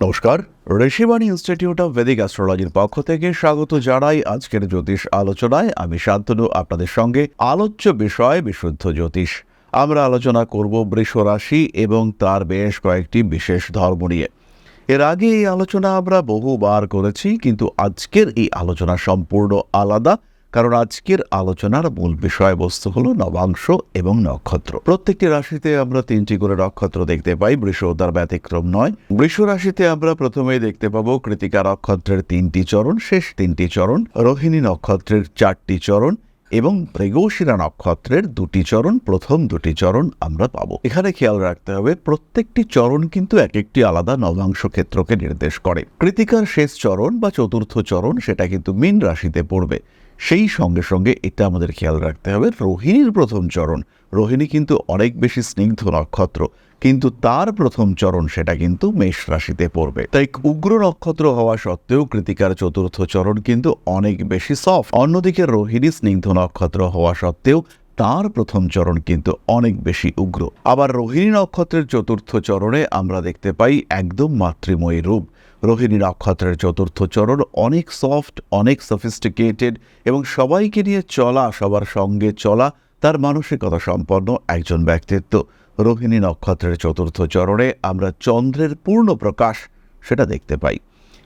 নমস্কার, Rishibani Institute of Vedic অ্যাস্ট্রোলজির পক্ষ থেকে স্বাগত জানাই আজকের জ্যোতিষ আলোচনায়। আমি শান্তনু, আপনাদের সঙ্গে আলোচ্য বিষয় বিশুদ্ধ জ্যোতিষ। আমরা আলোচনা করব বৃষ রাশি এবং তার বেশ কয়েকটি বিশেষ ধর্ম নিয়ে। এর আগে এই আলোচনা আমরা বহুবার করেছি, কিন্তু আজকের এই আলোচনা সম্পূর্ণ আলাদা। কারণ আজকের আলোচনার মূল বিষয়বস্তু হলো নবাংশ এবং নক্ষত্র। প্রত্যেকটি রাশিতে আমরা তিনটি করে নক্ষত্র দেখতে পাই, বৃষ তার ব্যতিক্রম নয়। বৃষ রাশিতে আমরা প্রথমেই দেখতে পাবো কৃতিকা নক্ষত্রের তিনটি চরণ, শেষ তিনটি চরণ, রোহিণী নক্ষত্রের চারটি চরণ এবং মৃগশিরা নক্ষত্রের দুটি চরণ, প্রথম দুটি চরণ আমরা পাবো। এখানে খেয়াল রাখতে হবে, প্রত্যেকটি চরণ কিন্তু এক একটি আলাদা নবাংশ ক্ষেত্রকে নির্দেশ করে। কৃতিকার শেষ চরণ বা চতুর্থ চরণ সেটা কিন্তু মীন রাশিতে পড়বে। সেই সঙ্গে সঙ্গে এটা আমাদের খেয়াল রাখতে হবে, রোহিণীর প্রথম চরণ। রোহিণী কিন্তু অনেক বেশি স্নিগ্ধ নক্ষত্র, কিন্তু তার প্রথম চরণ সেটা কিন্তু মেষ রাশিতে পড়বে। তাই উগ্র নক্ষত্র হওয়া সত্ত্বেও কৃতিকার চতুর্থ চরণ কিন্তু অনেক বেশি সফট অন্যদিকে রোহিণী স্নিগ্ধ নক্ষত্র হওয়া সত্ত্বেও তার প্রথম চরণ কিন্তু অনেক বেশি উগ্র। আবার রোহিণী নক্ষত্রের চতুর্থ চরণে আমরা দেখতে পাই একদম মাতৃময়ী রূপ। রোহিণী নক্ষত্রের চতুর্থ চরণ অনেক সফট, অনেক সফিস্টিকেটেড এবং সবাইকে নিয়ে চলা, সবার সঙ্গে চলা, তার মানসিকতা সম্পন্ন একজন ব্যক্তিত্ব। রোহিণী নক্ষত্রের চতুর্থ চরণে আমরা চন্দ্রের পূর্ণ প্রকাশ সেটা দেখতে পাই।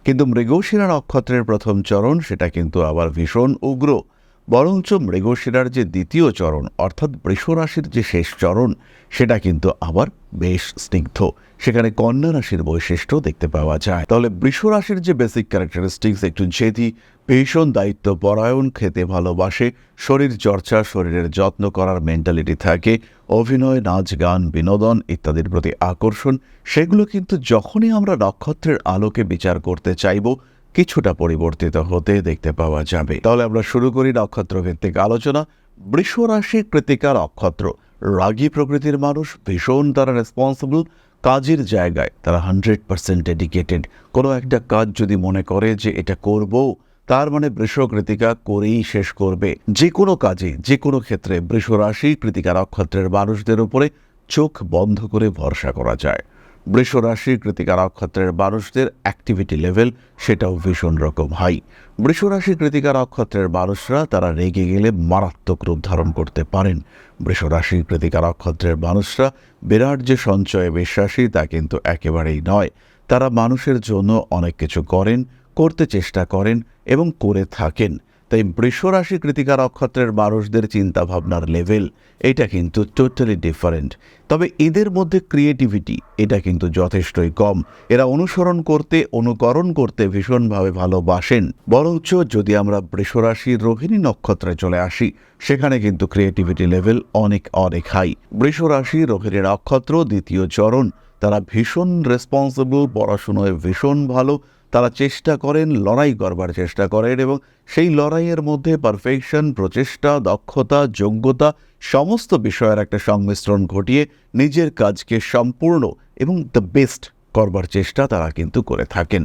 কিন্তু মৃগশিরা নক্ষত্রের প্রথম চরণ সেটা কিন্তু আবার ভীষণ উগ্র। বরঞ্চ মৃগশিরার যে দ্বিতীয় চরণ, অর্থাৎ বৃষরাশির যে শেষ চরণ, সেটা কিন্তু আবার বেশ স্নিগ্ধ। সেখানে কন্যা রাশির বৈশিষ্ট্য দেখতে পাওয়া যায়। তাহলে বৃষ রাশির যে বেসিক ক্যারেক্টারিস্টিক্স একটু জেদি, ভীষণ দায়িত্ব পরায়ণ, খেতে ভালোবাসে, শরীর চর্চা, শরীরের যত্ন করার মেন্টালিটি থাকে, অভিনয়, নাচ, গান, বিনোদন ইত্যাদির প্রতি আকর্ষণ, সেগুলো কিন্তু যখনই আমরা নক্ষত্রের আলোকে বিচার করতে চাইব, কিছুটা পরিবর্তিত হতে দেখতে পাওয়া যাবে। তাহলে আমরা শুরু করি নক্ষত্র ভিত্তিক আলোচনা। বৃষ রাশি কৃতিকা নক্ষত্র। রাগী প্রকৃতির মানুষ, ভীষণ তারা রেসপন্সিবল কাজের জায়গায় তারা হান্ড্রেড পারসেন্ট ডেডিকেটেড কোনো একটা কাজ যদি মনে করে যে এটা করব, তার মানে বৃষ কৃতিকা করেই শেষ করবে। যে কোনো কাজে, যে কোনো ক্ষেত্রে বৃষ রাশি কৃতিকা নক্ষত্রের মানুষদের উপরে চোখ বন্ধ করে ভরসা করা যায়। বৃষ রাশি কৃতিকা নক্ষত্রের মানুষদের অ্যাক্টিভিটি লেভেল সেটাও ভীষণ রকম হাই বৃষ রাশি কৃতিকা নক্ষত্রের মানুষরা তারা রেগে গেলে মারাত্মক রূপ ধারণ করতে পারেন। বৃষ রাশি কৃতিকা নক্ষত্রের মানুষরা বিরাট যে সঞ্চয়ে বিশ্বাসী তা কিন্তু একেবারেই নয়। তারা মানুষের জন্য অনেক কিছু করেন, করতে চেষ্টা করেন এবং করে থাকেন। তাই বৃষরাশি কৃতিকা নক্ষত্রের মানুষদের চিন্তাভাবনার লেভেল এটা কিন্তু টোটালি ডিফারেন্ট তবে এদের মধ্যে ক্রিয়েটিভিটি এটা কিন্তু যথেষ্টই কম। এরা অনুসরণ করতে, অনুকরণ করতে ভীষণভাবে ভালোবাসেন। বরঞ্চ যদি আমরা বৃষরাশির রোহিণী নক্ষত্রে চলে আসি, সেখানে কিন্তু ক্রিয়েটিভিটি লেভেল অনেক অনেক হাই বৃষরাশি রোহিণী নক্ষত্র দ্বিতীয় চরণ, তারা ভীষণ রেসপন্সিবল পড়াশুনোয় ভীষণ ভালো তারা চেষ্টা করেন, লড়াই করবার চেষ্টা করেন এবং সেই লড়াইয়ের মধ্যে পারফেকশন প্রচেষ্টা, দক্ষতা, যোগ্যতা সমস্ত বিষয়ের একটা সংমিশ্রণ ঘটিয়ে নিজের কাজকে সম্পূর্ণ এবং দ্য বেস্ট করবার চেষ্টা তারা কিন্তু করে থাকেন।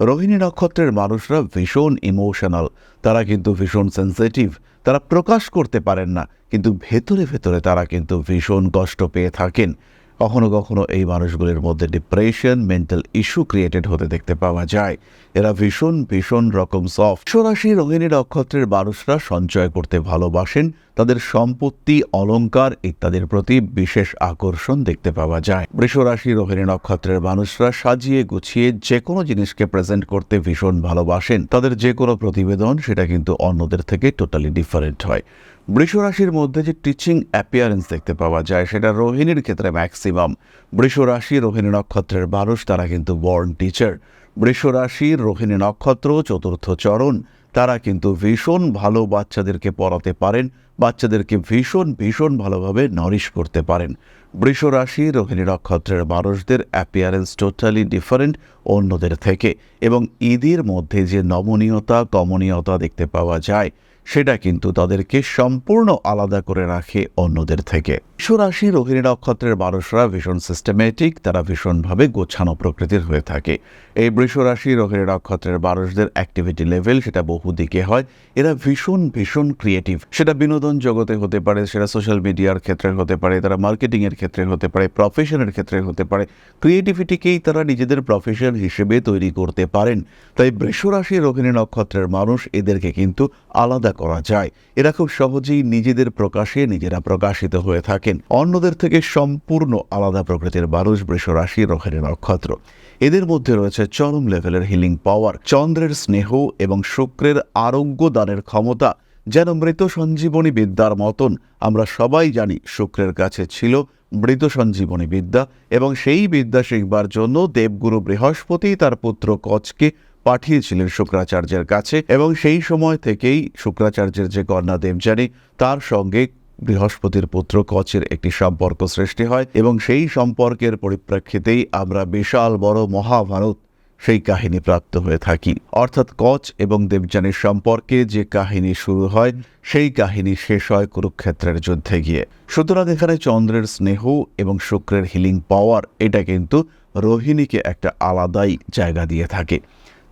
রোহিণী নক্ষত্রের মানুষরা ভীষণ ইমোশনাল তারা কিন্তু ভীষণ সেন্সিটিভ তারা প্রকাশ করতে পারেন না, কিন্তু ভেতরে ভেতরে তারা কিন্তু ভীষণ কষ্ট পেয়ে থাকেন। কখনো কখনো এই মানুষগুলির মধ্যে ডিপ্রেশন মেন্টাল ইস্যু ক্রিয়েটেড হতে দেখতে পাওয়া যায়। এরা ভীষণ ভীষণ রকম সফট সরাসি রোহিণী নক্ষত্রের মানুষরা সঞ্চয় করতে ভালোবাসেন। তাদের সম্পত্তি, অলংকার ইত্যাদির প্রতি বিশেষ আকর্ষণ দেখতে পাওয়া যায়। বৃষরাশি রোহিণী নক্ষত্রের মানুষরা সাজিয়ে গুছিয়ে যে কোনো জিনিসকে প্রেজেন্ট করতে ভীষণ ভালোবাসেন। তাদের যে কোনো প্রতিবেদন, সেটা কিন্তু অন্যদের থেকে টোটালি ডিফারেন্ট হয়। বৃষরাশির মধ্যে যে টিচিং অ্যাপিয়ারেন্স দেখতে পাওয়া যায়, সেটা রোহিণীর ক্ষেত্রে ম্যাক্সিমাম বৃষরাশি রোহিণী নক্ষত্রের মানুষ, তারা কিন্তু বর্ন টিচার বৃষরাশির রোহিণী নক্ষত্র, চতুর্থ চরণ, তারা কিন্তু ভীষণ ভালো বাচ্চাদেরকে পড়াতে পারেন, বাচ্চাদেরকে ভীষণ ভীষণ ভালোভাবে নরিশ করতে পারেন। বৃষরাশি রোহিণী নক্ষত্রের মানুষদের অ্যাপিয়ারেন্স টোটালি ডিফারেন্ট অন্যদের থেকে, এবং ঈদের মধ্যে যে নমনীয়তা কমনীয়তা দেখতে পাওয়া যায় সেটা কিন্তু তাদেরকে সম্পূর্ণ আলাদা করে রাখে অন্যদের থেকে। রাশি রোহিণী নক্ষত্রের মানুষরা ভীষণ সিস্টেমেটিক তারা ভীষণভাবে গোছানো প্রকৃতির হয়ে থাকে। এই বৃষ রাশি রোহিণী নক্ষত্রের মানুষদের অ্যাক্টিভিটি লেভেল সেটা বহুদিকে হয়। এরা ভীষণ ভীষণ ক্রিয়েটিভ সেটা বিনোদন জগতে হতে পারে, সেটা সোশ্যাল মিডিয়ার ক্ষেত্রে হতে পারে, তারা মার্কেটিংয়ের ক্ষেত্রে হতে পারে প্রফেশনের ক্ষেত্রে হতে পারে। ক্রিয়েটিভিটিকেই তারা নিজেদের প্রফেশন হিসেবে তৈরি করতে পারেন। তাই বৃষরাশি রোহিণী নক্ষত্রের মানুষ এদেরকে কিন্তু আলাদা করা যায়। এরা খুব সহজেই নিজেদের প্রকাশে নিজেরা প্রকাশিত হয়ে থাকেন। অন্যদের থেকে সম্পূর্ণ আলাদা প্রকৃতির মানুষ বৃষরাশি রোহিণী নক্ষত্র। এদের মধ্যে রয়েছে চরম লেভেলের হিলিং পাওয়ার চন্দ্রের স্নেহ এবং শুক্রের আরোগ্য দানের ক্ষমতা। যেন মৃত সঞ্জীবনী বিদ্যার মতন, আমরা সবাই জানি শুক্রের কাছে ছিল মৃত সঞ্জীবনী বিদ্যা এবং সেই বিদ্যা শিখবার জন্য দেবগুরু বৃহস্পতি তার পুত্র কচকে পাঠিয়েছিলেন শুক্রাচার্যের কাছে এবং সেই সময় থেকেই শুক্রাচার্যের যে কন্যা দেবযানী, তার সঙ্গে বৃহস্পতির পুত্র কচের একটি সম্পর্ক সৃষ্টি হয় এবং সেই সম্পর্কের পরিপ্রেক্ষিতেই আমরা বিশাল বড় মহাভারত সেই কাহিনী প্রাপ্ত হয়ে থাকি। অর্থাৎ কচ এবং দেবযানীর সম্পর্কে যে কাহিনী শুরু হয়, সেই কাহিনী শেষ হয় কুরুক্ষেত্রের যুদ্ধে গিয়ে। সুতরাং এখানে চন্দ্রের স্নেহ এবং শুক্রের হিলিং পাওয়ার এটা কিন্তু রোহিণীকে একটা আলাদাই জায়গা দিয়ে থাকে।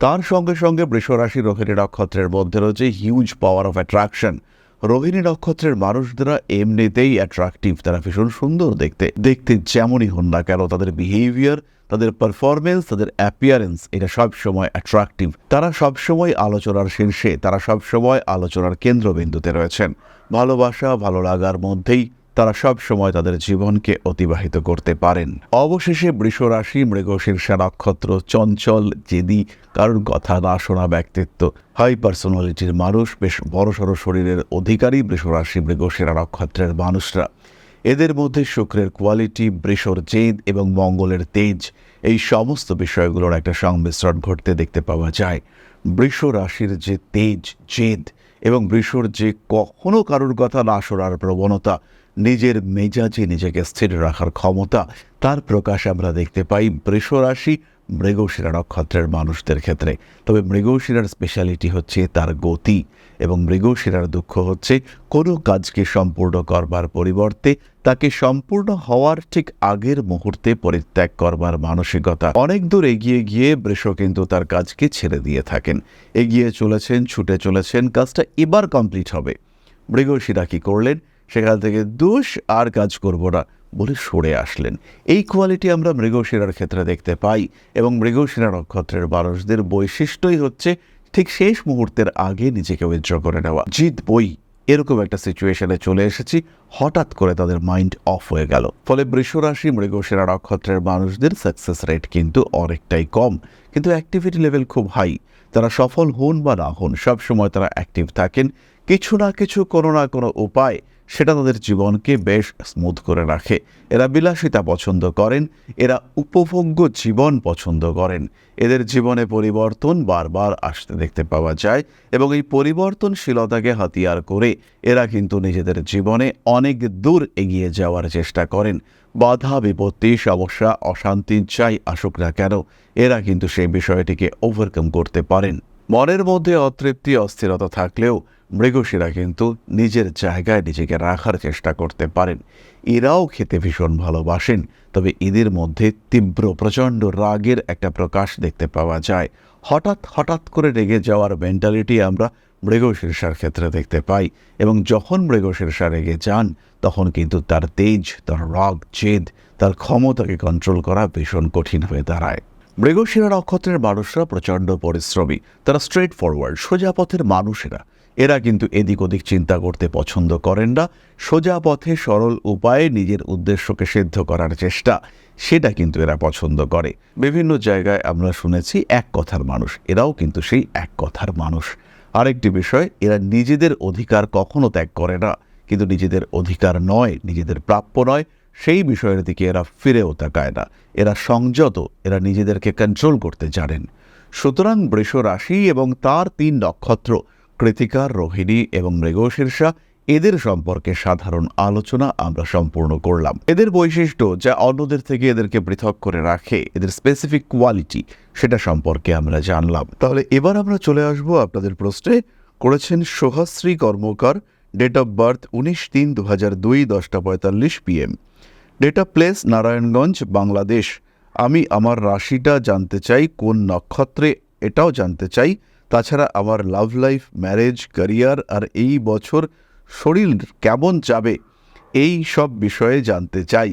তার সঙ্গে সঙ্গে বৃষরাশি রোহিণী নক্ষত্রের মধ্যে রয়েছে huge power of attraction Rohini নক্ষত্রের মানুষরা এমনিতেই অ্যাট্রাকটিভ তারা ভীষণ সুন্দর দেখতে। দেখতে যেমনই হন না কেন, তাদের বিহেভিয়ার তাদের পারফরমেন্স তাদের অ্যাপিয়ারেন্স এটা সবসময় অ্যাট্রাকটিভ তারা সবসময় আলোচনার শীর্ষে, তারা সবসময় আলোচনার কেন্দ্রবিন্দুতে রয়েছেন। ভালোবাসা, ভালো লাগার মধ্যেই তারা সব সময় তাদের জীবনকে অতিবাহিত করতে পারেন। অবশেষে বৃষরাশি মৃগশীর্ষা নক্ষত্র চঞ্চল, জেদি, কারোর কথা না শোনা ব্যক্তিত্ব, হাই পার্সোনালিটির মানুষ, বেশ বড়সড় শরীরের অধিকারী বৃষরাশি, মৃগশিরা নক্ষত্রের মানুষরা। এদের মধ্যে শুক্রের কোয়ালিটি বৃষর জেদ এবং মঙ্গলের তেজ, এই সমস্ত বিষয়গুলোর একটা সংমিশ্রণ ঘটতে দেখতে পাওয়া যায়। বৃষ রাশির যে তেজ, জেদ এবং বৃষর যে কখনো কারোর কথা না শোনার প্রবণতা নিজের মেজাজে নিজেকে স্থির রাখার ক্ষমতা, তার প্রকাশ আমরা দেখতে পাই বৃষ রাশি মৃগশিরা নক্ষত্রের মানুষদের ক্ষেত্রে। তবে মৃগশিরার স্পেশালিটি হচ্ছে তার গতি এবং মৃগশিরার দুঃখ হচ্ছে কোনো কাজকে সম্পূর্ণ করবার পরিবর্তে তাকে সম্পূর্ণ হওয়ার ঠিক আগের মুহূর্তে পরিত্যাগ করবার মানসিকতা। অনেক দূর এগিয়ে গিয়ে বৃষ কিন্তু তার কাজকে ছেড়ে দিয়ে থাকেন। এগিয়ে চলেছেন, ছুটে চলেছেন, কাজটা এবার কমপ্লিট হবে। মৃগশিরা কি করলেন? সেখান থেকে দোষ আর কাজ করব না বলে সরে আসলেন। এই কোয়ালিটি আমরা মৃগশিরার ক্ষেত্রে দেখতে পাই এবং মৃগশিরা নক্ষত্রের মানুষদের বৈশিষ্ট্যই হচ্ছে ঠিক শেষ মুহূর্তের আগে নিজেকে উইথড্র করে নেওয়া। জিত বই, এরকম একটা সিচুয়েশনে চলে এসেছি, হঠাৎ করে তাদের মাইন্ড অফ হয়ে গেল। ফলে বৃষরাশি মৃগশিরা নক্ষত্রের মানুষদের সাকসেস রেট কিন্তু অনেকটাই কম, কিন্তু অ্যাক্টিভিটি লেভেল খুব হাই তারা সফল হন বা না হন, সবসময় তারা অ্যাক্টিভ থাকেন। কিছু না কিছু কোনো না কোনো উপায় সেটা তাদের জীবনকে বেশ স্মুথ করে রাখে। এরা বিলাসিতা পছন্দ করেন, এরা উপভোগ্য জীবন পছন্দ করেন। এদের জীবনে পরিবর্তন বারবার আসতে দেখতে পাওয়া যায় এবং এই পরিবর্তনশীলতাকে হাতিয়ার করে এরা কিন্তু নিজেদের জীবনে অনেক দূর এগিয়ে যাওয়ার চেষ্টা করেন। বাধা, বিপত্তি, সমস্যা, অশান্তি চাই আসুক না কেন, এরা কিন্তু সেই বিষয়টিকে ওভারকাম করতে পারেন। মনের মধ্যে অতৃপ্তি, অস্থিরতা থাকলেও মৃগশিরা কিন্তু নিজের জায়গায় নিজেকে রাখার চেষ্টা করতে পারেন। এরাও খেতে ভীষণ ভালোবাসেন, তবে এদের মধ্যে তীব্র, প্রচণ্ড রাগের একটা প্রকাশ দেখতে পাওয়া যায়। হঠাৎ হঠাৎ করে রেগে যাওয়ার মেন্টালিটি আমরা মৃগশীর্ষার ক্ষেত্রে দেখতে পাই এবং যখন মৃগশীর্ষা রেগে যান, তখন কিন্তু তার তেজ, তার রাগ, জেদ, তার ক্ষমতাকে কন্ট্রোল করা ভীষণ কঠিন হয়ে দাঁড়ায়। মৃগশিরা নক্ষত্রের মানুষরা প্রচণ্ড পরিশ্রমী, তারা স্ট্রেট ফরওয়ার্ড সোজা পথের মানুষেরা। এরা কিন্তু এদিক ওদিক চিন্তা করতে পছন্দ করেন না, সোজা পথে সরল উপায়ে নিজের উদ্দেশ্যকে সিদ্ধ করার চেষ্টা, সেটা কিন্তু এরা পছন্দ করে। বিভিন্ন জায়গায় আমরা শুনেছি এক কথার মানুষ, এরাও কিন্তু সেই এক কথার মানুষ। আরেকটি বিষয়, এরা নিজেদের অধিকার কখনো ত্যাগ করে না, কিন্তু নিজেদের অধিকার নয়, নিজেদের প্রাপ্য নয় সেই বিষয়ের দিকে এরা ফিরেও তাকায় না। এরা সংযত, এরা নিজেদেরকে কন্ট্রোল করতে জানেন। সুতরাং বৃষ রাশি এবং তার তিন নক্ষত্র, কৃতিকা, রোহিণী এবং মৃগশীর্ষা, এদের সম্পর্কে সাধারণ আলোচনা আমরা সম্পূর্ণ করলাম। এদের বৈশিষ্ট্য যা অন্যদের থেকে এদেরকে পৃথক করে রাখে, এদের স্পেসিফিক কোয়ালিটি সেটা সম্পর্কে আমরা জানলাম। তাহলে এবার আমরা চলে আসব আপনাদের প্রশ্নে। করেছেন Sohashree Karmakar date of birth উনিশ তিন দু হাজার দুই দশটা পঁয়তাল্লিশ PM date place Narayanganj Bangladesh আমি আমার রাশিটা জানতে চাই, কোন নক্ষত্রে এটাও জানতে চাই। তাছাড়া আমার লাভ লাইফ ম্যারেজ ক্যারিয়ার আর এই বছর শরীর কেমন যাবে, এই সব বিষয়ে জানতে চাই।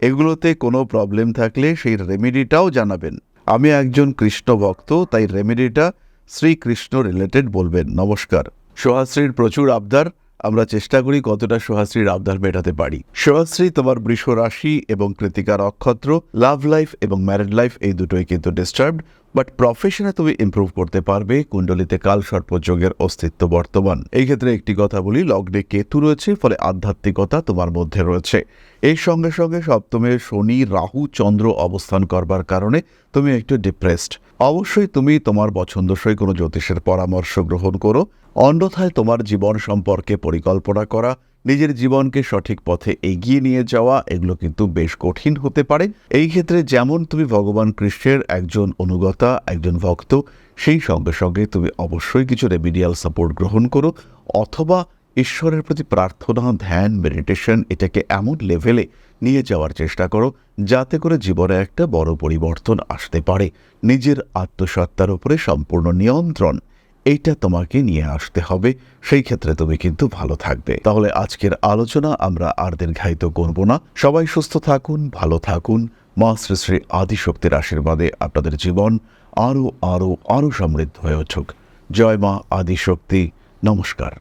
এগুলোতে কোনো প্রবলেম থাকলে সেই রেমেডিটাও জানাবেন। আমি একজন কৃষ্ণ ভক্ত, তাই রেমেডিটা শ্রীকৃষ্ণ রিলেটেড বলবেন। নমস্কার। সোহাশ্রীর প্রচুর আবদার। আমরা চেষ্টা করি কতটা সোহাশ্রীর আবদার মেটাতে পারি। সোহাশ্রী তোমার বৃষ রাশি এবং কৃতিকা নক্ষত্র লাভ লাইফ এবং ম্যারিড লাইফ এই দুটোই কিন্তু ডিস্টার্বড বাট প্রফেশনে তুমি ইমপ্রুভ করতে পারবে কুণ্ডলিতে কাল সর্পযোগের অস্তিত্ব বর্তমান। এই ক্ষেত্রে একটি কথা বলি, লগ্নে কেতু রয়েছে, ফলে আধ্যাত্মিকতা তোমার মধ্যে রয়েছে। এর সঙ্গে সঙ্গে সপ্তমে শনি, রাহু, চন্দ্র অবস্থান করবার কারণে তুমি একটু ডিপ্রেসড অবশ্যই তুমি তোমার পছন্দসই কোনো জ্যোতিষের পরামর্শ গ্রহণ করো অন্যথায় তোমার জীবন সম্পর্কে পরিকল্পনা করা, নিজের জীবনকে সঠিক পথে এগিয়ে নিয়ে যাওয়া, এগুলো কিন্তু বেশ কঠিন হতে পারে। এই ক্ষেত্রে যেমন তুমি ভগবান কৃষ্ণের একজন অনুগতা, একজন ভক্ত, সেই সঙ্গে সঙ্গে তুমি অবশ্যই কিছু রেমিডিয়াল সাপোর্ট গ্রহণ করো, অথবা ঈশ্বরের প্রতি প্রার্থনা, ধ্যান মেডিটেশন এটাকে এমন লেভেলে নিয়ে যাওয়ার চেষ্টা করো, যাতে করে জীবনে একটা বড় পরিবর্তন আসতে পারে। নিজের আত্মসত্তার উপরে সম্পূর্ণ নিয়ন্ত্রণ। এইটা তোমাকে নিয়ে আসতে হবে, সেই ক্ষেত্রে তুমি কিন্তু ভালো থাকবে। তাহলে আজকের আলোচনা আমরা আর দীর্ঘায়িত করব না। সবাই সুস্থ থাকুন, ভালো থাকুন। মা শ্রী শ্রী আদিশক্তির আশীর্বাদে আপনাদের জীবন আরও আরও আরও সমৃদ্ধ হয়ে উঠুক। জয় মা আদিশক্তি। নমস্কার।